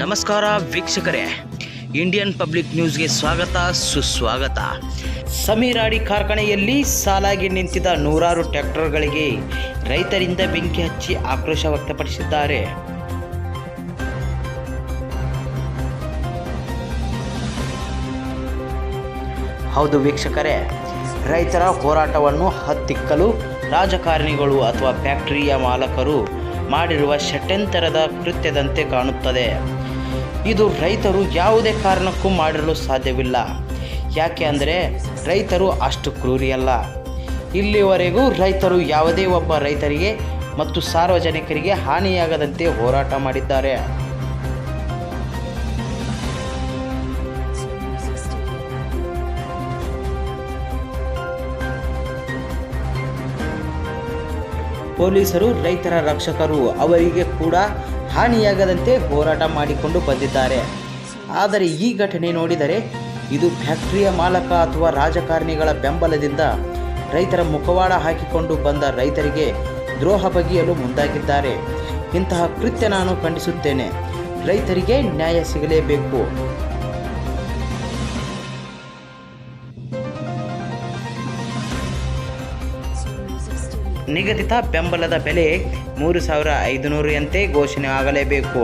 ನಮಸ್ಕಾರ ವೀಕ್ಷಕರೇ. Indian public ನ್ಯೂಸ್ಗೆ ಸ್ವಾಗತ, ಸುಸ್ವಾಗತ. ಸಮೀರಾಡಿ ಕಾರ್ಖಾನೆಯಲ್ಲಿ ಸಾಲಾಗಿ ನಿಂತಿದ್ದ ನೂರಾರು ಟ್ರ್ಯಾಕ್ಟರ್ಗಳಿಗೆ ರೈತರಿಂದ ಬೆಂಕಿ ಹಚ್ಚಿ ಆಕ್ರೋಶ ವ್ಯಕ್ತಪಡಿಸಿದ್ದಾರೆ. ಹೌದು ವೀಕ್ಷಕರೇ, ರೈತರ ಹೋರಾಟವನ್ನು ಹತ್ತಿಕ್ಕಲು ರಾಜಕಾರಣಿಗಳು ಅಥವಾ ಫ್ಯಾಕ್ಟರಿಯ ಮಾಲಕರು ಮಾಡಿರುವ ಷಟ್ಯಂತರದ ಕೃತ್ಯದಂತೆ ಕಾಣುತ್ತದೆ. ಇದು ರೈತರು ಯಾವುದೇ ಕಾರಣಕ್ಕೂ ಮಾಡಿರಲು ಸಾಧ್ಯವಿಲ್ಲ. ಯಾಕೆ ಅಂದರೆ ರೈತರು ಅಷ್ಟು ಕ್ರೂರಿಯಲ್ಲ ಇಲ್ಲಿವರೆಗೂ ರೈತರು ಯಾವುದೇ ಒಬ್ಬ ರೈತರಿಗೆ ಮತ್ತು ಸಾರ್ವಜನಿಕರಿಗೆ ಹಾನಿಯಾಗದಂತೆ ಹೋರಾಟ ಮಾಡಿದ್ದಾರೆ. ಪೊಲೀಸರು ರೈತರ ರಕ್ಷಕರು ಅವರಿಗೆ ಕೂಡ ಹಾನಿಯಾಗದಂತೆ ಹೋರಾಟ ಮಾಡಿಕೊಂಡು ಬಂದಿದ್ದಾರೆ. ಆದರೆ ಈ ಘಟನೆ ನೋಡಿದರೆ ಇದು ಫ್ಯಾಕ್ಟರಿಯ ಮಾಲಕ ಅಥವಾ ರಾಜಕಾರಣಿಗಳ ಬೆಂಬಲದಿಂದ ರೈತರ ಮುಖವಾಡ ಹಾಕಿಕೊಂಡು ಬಂದ ರೈತರಿಗೆ ದ್ರೋಹ ಬಗೆಯಲು ಮುಂದಾಗಿದ್ದಾರೆ. ಇಂತಹ ಕೃತ್ಯ ನಾನು ಖಂಡಿಸುತ್ತೇನೆ. ರೈತರಿಗೆ ನ್ಯಾಯ ಸಿಗಲೇಬೇಕು. ನಿಗದಿತ ಬೆಂಬಲದ ಬೆಲೆ ಮೂರು ಸಾವಿರ ಐದುನೂರು ಎಂತೆ ಘೋಷಣೆ ಆಗಲೇಬೇಕು.